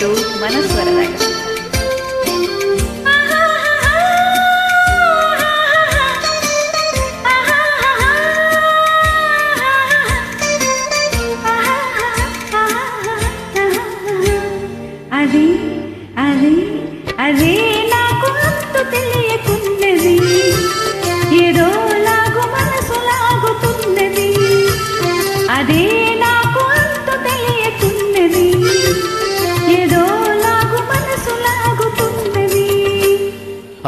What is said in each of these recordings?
To మన స్వరరాగ అది అది అదే.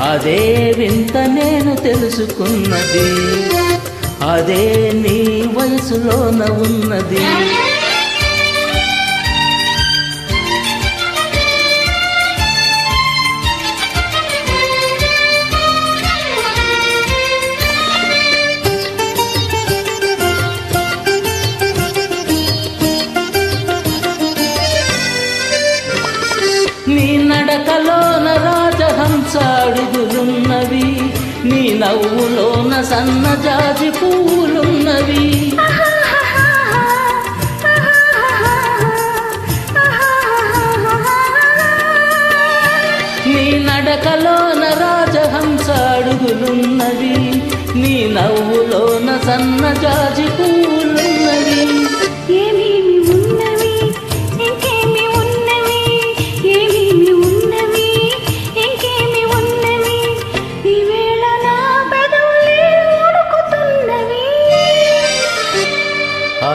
అదే వింత నేను తెలుసుకున్నది. అదే నీ వయసులోన ఉన్నది. నీ నడకలోన రాజహంస నీ నవ్వులోన సన్నజాజి పువ్వులున్నవి. నీ నడకలోన రాజహంస అడుగులున్నవి నీ నవ్వులోన సన్నజాజి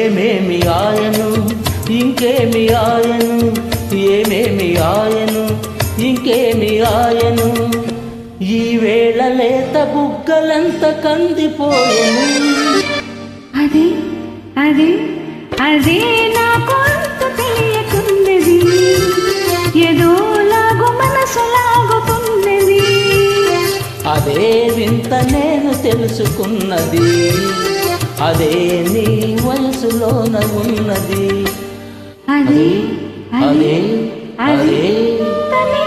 ఏమేమి ఆయను ఇంకేమి ఆయను ఏమేమి ఆయను ఇంకేమి ఆయను? ఈ వేళ లేత బుగ్గలంత కందిపోయను. అది అది అదే నాకు అంత తెలియకున్నది ఏదో లాగు మనసు లాగుతున్నది అదే వింత నేను తెలుసుకున్నది. అదే నీ వయసులోన ఉన్నది అదే అదే అదే తనే